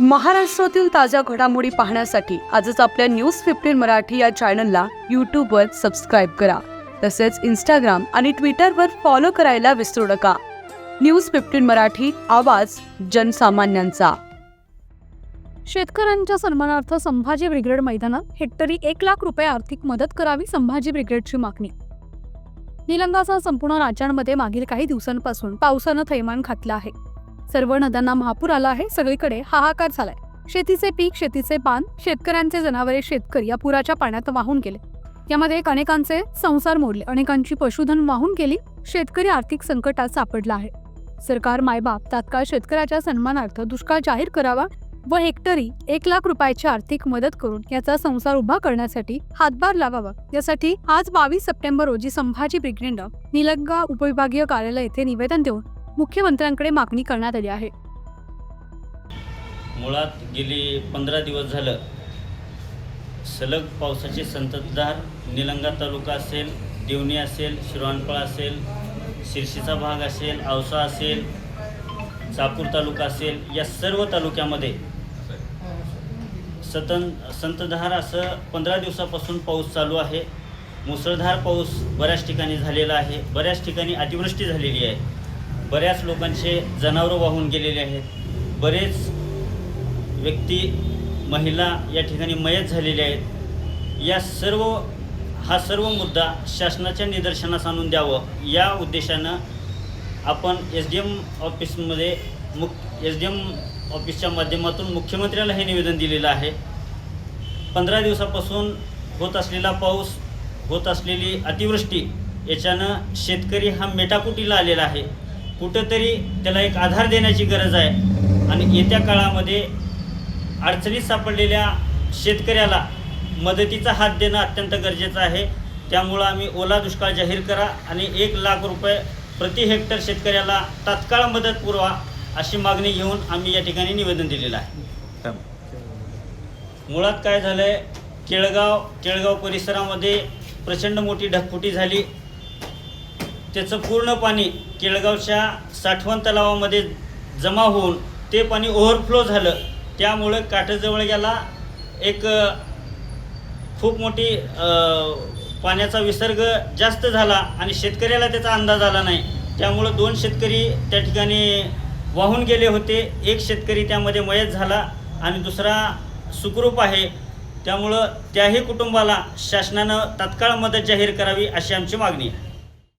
महाराष्ट्रातील ताज्या घडामोडी पाहण्यासाठी आजच आपल्या न्यूज फिफ्टीन मराठी या चॅनलला यूट्यूबवर सबस्क्राईब करा. तसेच इंस्टाग्राम आणि ट्विटरवर फॉलो करायला विसरू नका. न्यूज फिफ्टीन मराठी आवाज जनसामान्यांचा. शेतकऱ्यांच्या सन्मानार्थ संभाजी ब्रिगेड मैदानात हेक्टरी एक लाख रुपये आर्थिक मदत करावी संभाजी ब्रिगेडची मागणी. निलंगासह संपूर्ण राज्यांमध्ये मागील काही दिवसांपासून पावसानं थैमान घातलं आहे. सर्व नद्यांना महापूर आला आहे. सगळीकडे हाहाकार झालाय. शेतीचे पीक शेतीचे पान शेतकऱ्यांचे जनावरे शेतकरी या पुराच्या पाण्यात वाहून गेले. यामध्ये अनेकांचे संसार मोडले. अनेकांची पशुधन वाहून गेली. शेतकरी आर्थिक संकटात सापडला आहे. सरकार मायबाप तात्काळ शेतकऱ्याच्या सन्मानार्थ दुष्काळ जाहीर करावा व हेक्टरी एक लाख रुपयाची आर्थिक मदत करून याचा संसार उभा करण्यासाठी हातभार लावावा. यासाठी आज बावीस सप्टेंबर रोजी संभाजी ब्रिगेड निलंगा उपविभागीय कार्यालय येथे निवेदन देऊन मुख्यमंत्र्यांकडे मागणी करण्यात आली आहे. मुळात गेली पंधरा दिवस झालं सलग पावसाची संततधार निलंगा तालुका असेल देवणी असेल शिरवानपळ असेल शिरशीचा भाग असेल औसा असेल चापूर तालुका असेल या सर्व तालुक्यामध्ये सतन संतधार असं पंधरा दिवसापासून पाऊस चालू आहे. मुसळधार पाऊस बऱ्याच ठिकाणी झालेला आहे. बऱ्याच ठिकाणी अतिवृष्टी झालेली आहे. बऱ्याच लोकांचे जनावरं वाहून गेलेले आहेत. बरेच व्यक्ती महिला या ठिकाणी मयत झालेल्या आहेत. या सर्व हा सर्व मुद्दा शासनाच्या निदर्शनास आणून द्यावं. या उद्देशानं आपण एस डी एम ऑफिसमध्ये मुख एस डी एम ऑफिसच्या माध्यमातून मुख्यमंत्र्याला हे निवेदन दिलेलं आहे. पंधरा दिवसापासून होत असलेला पाऊस होत असलेली अतिवृष्टी याच्यानं शेतकरी हा मेटाकुटीला आलेला आहे. कुठंतरी त्याला एक आधार देण्याची गरज आहे. आणि येत्या काळामध्ये अडचणीत सापडलेल्या शेतकऱ्याला मदतीचा हात देणं अत्यंत गरजेचं आहे. त्यामुळं आम्ही ओला दुष्काळ जाहीर करा आणि एक लाख रुपये प्रति हेक्टर शेतकऱ्याला तात्काळ मदत पुरवा अशी मागणी घेऊन आम्ही या ठिकाणी निवेदन दिलेलं आहे. मुळात काय झालं आहे केळगाव केळगाव परिसरामध्ये प्रचंड मोठी ढगफुटी झाली. त्याचं पूर्ण पाणी केळगावच्या साठवण तलावामध्ये जमा होऊन ते पाणी ओव्हरफ्लो झालं. त्यामुळं काठजवळ गेला एक खूप मोठी पाण्याचा विसर्ग जास्त झाला आणि शेतकऱ्याला त्याचा अंदाज आला नाही. त्यामुळं दोन शेतकरी त्या ठिकाणी वाहून गेले होते. एक शेतकरी त्यामध्ये मयत झाला आणि दुसरा सुखरूप आहे. त्यामुळं त्याही कुटुंबाला शासनानं तात्काळ मदत जाहीर करावी अशी आमची मागणी आहे.